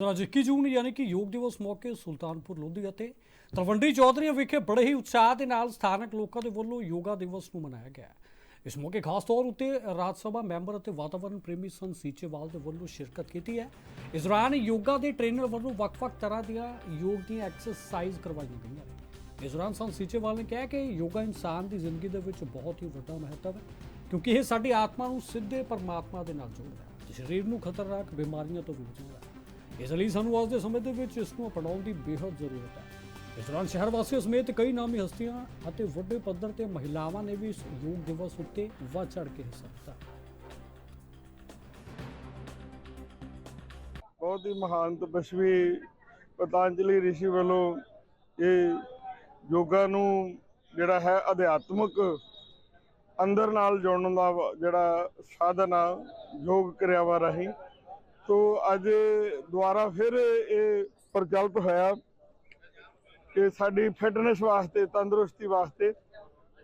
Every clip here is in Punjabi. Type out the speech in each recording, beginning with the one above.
ਅੱਜ 21 ਜੂਨ, ਯਾਨੀ ਕਿ ਯੋਗ ਦਿਵਸ ਮੌਕੇ ਸੁਲਤਾਨਪੁਰ, ਲੋਧੀ ਅਤੇ ਤਲਵੰਡੀ ਚੌਧਰੀਆਂ ਵਿਖੇ ਬੜੇ ਹੀ ਉਤਸ਼ਾਹ ਦੇ ਨਾਲ ਸਥਾਨਕ ਲੋਕਾਂ ਦੇ ਵੱਲੋਂ ਯੋਗਾ ਦਿਵਸ ਨੂੰ ਮਨਾਇਆ ਗਿਆ। ਇਸ ਮੌਕੇ ਖਾਸ ਤੌਰ ਉੱਤੇ ਰਾਜ ਸਭਾ ਮੈਂਬਰ ਅਤੇ ਵਾਤਾਵਰਣ ਪ੍ਰੇਮੀ ਸੰ ਸੀਚੇਵਾਲ ਦੇ ਵੱਲੋਂ ਸ਼ਿਰਕਤ ਕੀਤੀ ਹੈ। ਇਸ ਦੌਰਾਨ ਯੋਗਾ ਦੇ ਟ੍ਰੇਨਰ ਵੱਲੋਂ ਵੱਖ-ਵੱਖ ਤਰ੍ਹਾਂ ਦੀਆਂ ਯੋਗ ਦੀਆਂ ਐਕਸਰਸਾਈਜ਼ ਕਰਵਾਈਆਂ ਗਈਆਂ ਨੇ। ਇਸ ਦੌਰਾਨ ਸੰ ਸੀਚੇਵਾਲ ਨੇ ਕਿਹਾ ਕਿ ਯੋਗਾ ਇਨਸਾਨ ਦੀ ਜ਼ਿੰਦਗੀ ਦੇ ਵਿੱਚ ਬਹੁਤ ਹੀ ਵੱਡਾ ਮਹੱਤਵ ਹੈ, ਕਿਉਂਕਿ ਇਹ ਸਾਡੀ ਆਤਮਾ ਨੂੰ ਸਿੱਧੇ ਪਰਮਾਤਮਾ ਦੇ ਨਾਲ ਜੋੜਦਾ ਹੈ ਸਰੀਰ ਨੂੰ ਖਤਰਨਾਕ ਬਿਮਾਰੀਆਂ ਤੋਂ ਵੀ ਬਚਾਉਂਦਾ ਹੈ। ਇਸ ਲਈ ਸਾਨੂੰ ਅੱਜ ਦੇ ਸਮੇਂ ਦੇ ਵਿੱਚ ਇਸ ਨੂੰ ਅਪਣਾਉਣ ਦੀ ਬੇਹੱਦ ਜ਼ਰੂਰਤ ਹੈ। ਇਸ ਦੌਰਾਨ ਸ਼ਹਿਰ ਵਾਸੀਆਂ ਸਮੇਤ ਕਈ ਨਾਮੀ ਹਸਤੀਆਂ ਅਤੇ ਵੱਡੇ ਪੱਧਰ ਤੇ ਮਹਿਲਾਵਾਂ ਨੇ ਵੀ ਇਸ ਯੋਗ ਦਿਵਸ ਉੱਤੇ ਵੱਧ ਚੜ੍ਹ ਕੇ ਹਿੱਸਾ ਲਿੱਤਾ ਬਹੁਤ ਹੀ ਮਹਾਨ ਤਪਸਵੀ ਪਤੰਜਲੀ ਰਿਸ਼ੀ ਵੱਲੋਂ ਇਹ ਯੋਗਾ ਨੂੰ ਜਿਹੜਾ ਹੈ ਅਧਿਆਤਮਿਕ ਅੰਦਰ ਨਾਲ ਜੋੜਨ ਦਾ ਜਿਹੜਾ ਸਾਧਨ ਆ, ਯੋਗ ਕਿਰਿਆਵਾਂ ਰਾਹੀਂ ਸੋ ਅੱਜ ਦੁਬਾਰਾ ਫਿਰ ਇਹ ਪ੍ਰਚਲਿਤ ਹੋਇਆ ਕਿ ਸਾਡੀ ਫਿਟਨੈਸ ਵਾਸਤੇ, ਤੰਦਰੁਸਤੀ ਵਾਸਤੇ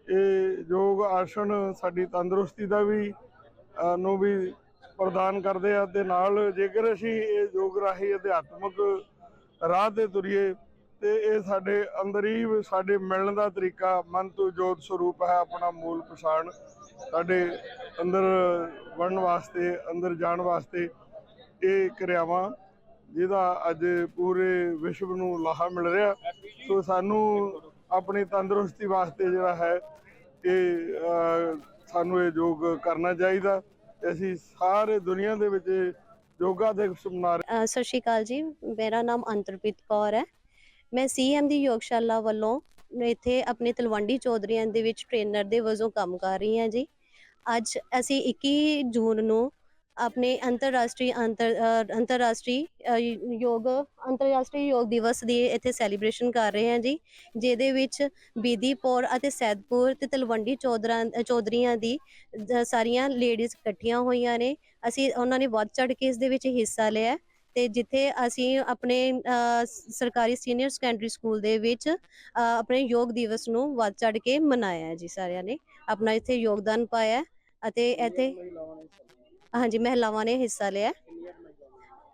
ਇਹ ਯੋਗ ਆਸਣ ਸਾਡੀ ਤੰਦਰੁਸਤੀ ਦਾ ਵੀ ਨੂੰ ਵੀ ਪ੍ਰਦਾਨ ਕਰਦੇ ਆ ਤੇ ਨਾਲ ਜੇਕਰ ਅਸੀਂ ਇਹ ਯੋਗ ਰਾਹੀਂ ਅਧਿਆਤਮਕ ਰਾਹ ਤੇ ਤੁਰੀਏ ਤੇ ਇਹ ਸਾਡੇ ਅੰਦਰ ਹੀ ਸਾਡੇ ਮਿਲਣ ਦਾ ਤਰੀਕਾ, ਮਨ ਤੋਂ ਜੋਤ ਸਰੂਪ ਹੈ, ਆਪਣਾ ਮੂਲ ਪਛਾਣ ਸਾਡੇ ਅੰਦਰ ਵੜਨ ਵਾਸਤੇ, ਅੰਦਰ ਜਾਣ ਵਾਸਤੇ ਇਹ ਕਿਰਿਆਵਾਂ ਜਿਹਦਾ ਅੱਜ ਪੂਰੇ ਵਿਸ਼ਵ ਨੂੰ ਲਾਹਾ ਮਿਲ ਰਿਹਾ। ਸੋ ਸਾਨੂੰ ਆਪਣੀ ਤੰਦਰੁਸਤੀ ਵਾਸਤੇ ਜਿਹੜਾ ਹੈ ਇਹ ਸਾਨੂੰ ਇਹ ਯੋਗ ਕਰਨਾ ਚਾਹੀਦਾ। ਅਸੀਂ ਸਾਰੇ ਦੁਨੀਆ ਦੇ ਵਿੱਚ ਯੋਗਾ ਦਿਵਸ ਮਨਾ ਸਤਿ ਸ਼੍ਰੀ ਅਕਾਲ ਜੀ। ਮੇਰਾ ਨਾਮ ਅੰਤਰਪ੍ਰੀਤ ਕੌਰ ਹੈ। ਮੈਂ ਸੀਐਮ ਦੀ ਯੋਗਸ਼ਾਲਾ ਵੱਲੋਂ ਇੱਥੇ ਆਪਣੇ ਤਲਵੰਡੀ ਚੌਧਰੀਆਂ ਦੇ ਵਿੱਚ ਟ੍ਰੇਨਰ ਦੇ ਵਜੋਂ ਕੰਮ ਕਰ ਰਹੀ ਹਾਂ ਜੀ। ਅੱਜ ਅਸੀਂ 21 ਜੂਨ ਨੂੰ ਆਪਣੇ ਅੰਤਰਰਾਸ਼ਟਰੀ ਅੰਤਰ ਅ, ਅੰਤਰਰਾਸ਼ਟਰੀ ਅ, ਯੋਗ ਅੰਤਰਰਾਸ਼ਟਰੀ ਯੋਗ ਦਿਵਸ ਦੀ ਇੱਥੇ ਸੈਲੀਬ੍ਰੇਸ਼ਨ ਕਰ ਰਹੇ ਹਾਂ ਜੀ ਜਿਹਦੇ ਵਿੱਚ ਬੀਦੀਪੁਰ ਅਤੇ ਸੈਦਪੁਰ ਤੇ ਤਲਵੰਡੀ ਚੌਧਰਾਂ ਚੌਧਰੀਆਂ ਦੀ ਅ, ਸਾਰੀਆਂ ਲੇਡੀਜ਼ ਇਕੱਠੀਆਂ ਹੋਈਆਂ ਨੇ। ਅਸੀਂ ਉਹਨਾਂ ਨੇ ਵੱਧ ਚੜ ਕੇ ਇਸ ਦੇ ਵਿੱਚ ਹਿੱਸਾ ਲਿਆ ਹੈ ਤੇ ਜਿੱਥੇ ਅਸੀਂ ਆਪਣੇ ਅ, ਸਰਕਾਰੀ ਸੀਨੀਅਰ ਸੈਕੰਡਰੀ ਸਕੂਲ ਦੇ ਵਿੱਚ ਅ, ਆਪਣੇ ਯੋਗ ਦਿਵਸ ਨੂੰ ਵੱਧ ਚੜ ਕੇ ਮਨਾਇਆ ਹੈ ਜੀ ਸਾਰਿਆਂ ਨੇ। ਆਪਣਾ ਇੱਥੇ ਯੋਗਦਾਨ ਪਾਇਆ ਹੈ ਅਤੇ ਇੱਥੇ ਹਾਂਜੀ ਮਹਿਲਾਵਾਂ ਨੇ ਹਿੱਸਾ ਲਿਆ।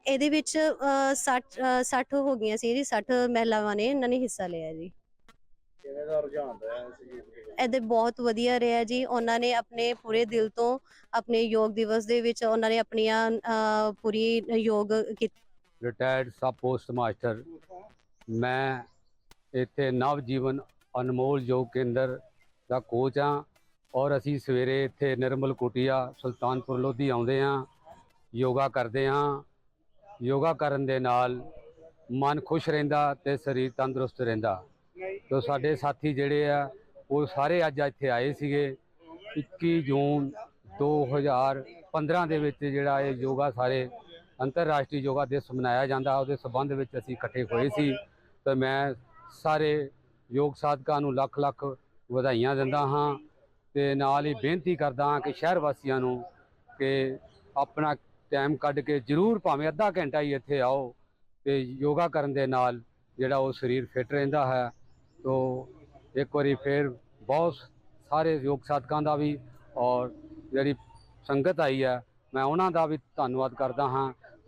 ਇਹਦੇ ਵਿੱਚ ਅ, 60 ਅ, 60 ਹੋ ਗਈਆਂ ਸੀ ਜੀ 60 ਮਹਿਲਾਵਾਂ ਨੇ ਇਹਨਾਂ ਨੇ ਹਿੱਸਾ ਲਿਆ ਜੀ। ਕਿਵੇਂ ਦਾ ਰੁਝਾਨ ਰਿਹਾ ਇਸ ਗੀਤ ਦੇ ਇਹਦੇ ਬਹੁਤ ਵਧੀਆ ਰਿਹਾ ਜੀ। ਉਹਨਾਂ ਨੇ ਆਪਣੇ ਪੂਰੇ ਦਿਲ ਤੋਂ ਆਪਣੇ ਯੋਗ ਦਿਵਸ ਦੇ ਵਿੱਚ ਉਹਨਾਂ ਨੇ ਆਪਣੀਆਂ ਪੂਰੀ ਯੋਗ ਕੀਤੀ ਰਿਟਾਇਰਡ ਸਬ ਪੋਸਟ ਮਾਸਟਰ ਮੈਂ ਇੱਥੇ ਨਵ ਜੀਵਨ ਅਨਮੋਲ ਯੋਗ ਕੇਂਦਰ ਦਾ ਕੋਚ ਹਾਂ। ਔਰ ਅਸੀਂ ਸਵੇਰੇ ਇੱਥੇ ਨਿਰਮਲ ਕੁਟੀਆ, ਸੁਲਤਾਨਪੁਰ ਲੋਧੀ ਆਉਂਦੇ ਹਾਂ, ਯੋਗਾ ਕਰਦੇ ਹਾਂ। ਯੋਗਾ ਕਰਨ ਦੇ ਨਾਲ ਮਨ ਖੁਸ਼ ਰਹਿੰਦਾ ਤੇ ਸਰੀਰ ਤੰਦਰੁਸਤ ਰਹਿੰਦਾ। ਤੋ ਸਾਡੇ ਸਾਥੀ ਜਿਹੜੇ ਆ, ਉਹ ਸਾਰੇ ਅੱਜ ਇੱਥੇ ਆਏ ਸੀਗੇ। 21 ਜੂਨ 2015 ਦੇ ਵਿੱਚ ਜਿਹੜਾ ਇਹ ਯੋਗਾ ਸਾਰੇ ਅੰਤਰਰਾਸ਼ਟਰੀ ਯੋਗਾ ਦਿਵਸ ਮਨਾਇਆ ਜਾਂਦਾ, ਉਹਦੇ ਸਬੰਧ ਵਿੱਚ ਅਸੀਂ ਇਕੱਠੇ ਹੋਏ ਸੀ। ਤੇ ਮੈਂ ਸਾਰੇ ਯੋਗ ਸਾਧਕਾਂ ਨੂੰ ਲੱਖ ਲੱਖ ਵਧਾਈਆਂ ਦਿੰਦਾ ਹਾਂ। ਤੇ ਨਾਲ ਹੀ ਬੇਨਤੀ ਕਰਦਾ ਹਾਂ ਕਿ ਸ਼ਹਿਰ ਵਾਸੀਆਂ ਨੂੰ ਕਿ ਆਪਣਾ ਟਾਈਮ ਕੱਢ ਕੇ ਜ਼ਰੂਰ ਭਾਵੇਂ ਅੱਧਾ ਘੰਟਾ ਹੀ ਇੱਥੇ ਆਓ ਤੇ ਯੋਗਾ ਕਰਨ ਦੇ ਨਾਲ ਜਿਹੜਾ ਉਹ ਸਰੀਰ ਫਿੱਟ ਰਹਿੰਦਾ ਹੈ, ਤੋ ਇੱਕ ਵਾਰੀ ਫੇਰ ਬਹੁਤ ਸਾਰੇ ਯੋਗ ਸਾਧਕਾਂ ਦਾ ਵੀ ਔਰ ਜਿਹੜੀ ਸੰਗਤ ਆਈ ਹੈ, ਮੈਂ ਉਹਨਾਂ ਦਾ ਵੀ ਧੰਨਵਾਦ ਕਰਦਾ ਹਾਂ